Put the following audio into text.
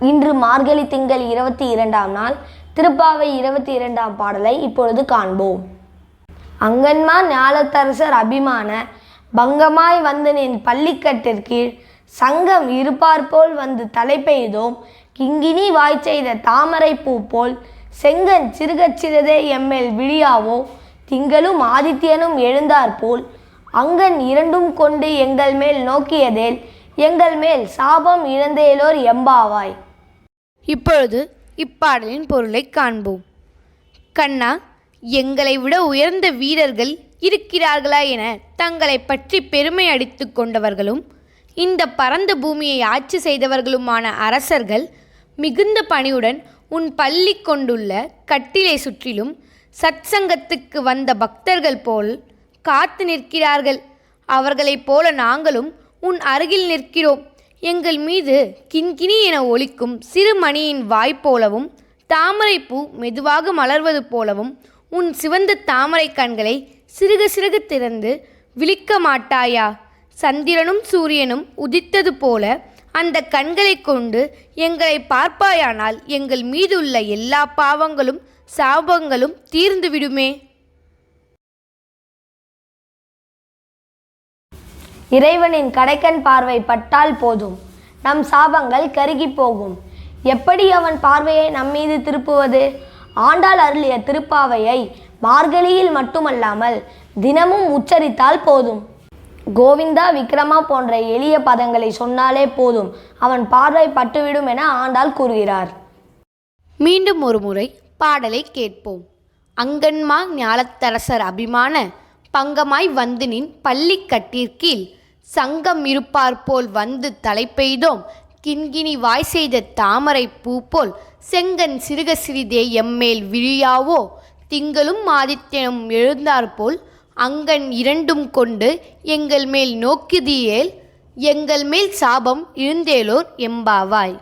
இன்று மார்கழி திங்கள் இருபத்தி இரண்டாம் நாள் திருப்பாவை இருபத்தி இரண்டாம் பாடலை இப்பொழுது காண்போம். அங்கன்மா ஞாலத்தரசர் அபிமான பங்கமாய் வந்து நின் பள்ளிக்கட்டிற்கீழ் சங்கம் இருப்பார் போல் வந்து தலை பெய்தோம் கிங்கினி வாய் செய்த தாமரை பூ போல் செங்கன் சிறுகச் சிறுதே எம்மேல் விழியாவோ திங்களும் ஆதித்யனும் எழுந்தாற்போல் அங்கன் இரண்டும் கொண்டு எங்கள் மேல் நோக்கியதேல் எங்கள் மேல் சாபம் இழந்தேலோர் எம்பாவாய். இப்பொழுது இப்பாடலின் பொருளை காண்போம். கண்ணா எங்களை விட உயர்ந்த வீரர்கள் இருக்கிறார்களா என தங்களை பற்றி பெருமை அடித்து கொண்டவர்களும் இந்த பரந்த பூமியை ஆட்சி செய்தவர்களுமான அரசர்கள் மிகுந்த பணியுடன் உன் பள்ளி கொண்டுள்ள கட்டிலை சுற்றிலும் சத்சங்கத்துக்கு வந்த பக்தர்கள் போல் காத்து நிற்கிறார்கள். அவர்களைப் போல நாங்களும் உன் அருகில் நிற்கிறோம். எங்கள் மீது கிண்கிணி என ஒலிக்கும் சிறு மணியின் தாமரைப்பூ மெதுவாக மலர்வது போலவும் உன் சிவந்த தாமரை கண்களை சிறுக சிறுக திறந்து விழிக்க மாட்டாயா? சந்திரனும் சூரியனும் உதித்தது போல அந்த கண்களைக் கொண்டு எங்களை பார்ப்பாயானால் எங்கள் மீதுள்ள எல்லா பாவங்களும் சாபங்களும் தீர்ந்துவிடுமே இறைவனின் கடைக்கண் பார்வை பட்டால் போதும். நம் சாபங்கள் கருகி போகும். எப்படி அவன் பார்வையை நம்மீது திருப்புவது? ஆண்டாள் அருளிய திருப்பாவையை மார்கழியில் மட்டுமல்லாமல் தினமும் உச்சரித்தால் போதும். கோவிந்தா விக்ரமா போன்ற எளிய பதங்களை சொன்னாலே போதும். அவன் பார்வை பட்டுவிடும் என ஆண்டாள் கூறுகிறார். மீண்டும் ஒரு முறை பாடலை கேட்போம். அங்கன்மா ஞாலத்தரசர் அபிமான பங்கமாய் வந்து நின் பள்ளி கட்டிற்கீழ் சங்கம் இருப்பார் போல் வந்து தலை பெய்தோம் கிண்கிணி வாய் செய்த தாமரை பூ போல் செங்கன் சிறுக சிறிதே எம்மேல் விழியாவோ. திங்களும் ஆதித்யனும் எழுந்தாற்போல் அங்கன் இரண்டும் கொண்டு எங்கள் மேல் நோக்குதியேல். எங்கள் மேல் சாபம் இருந்தேலோர் எம்பாவாய்.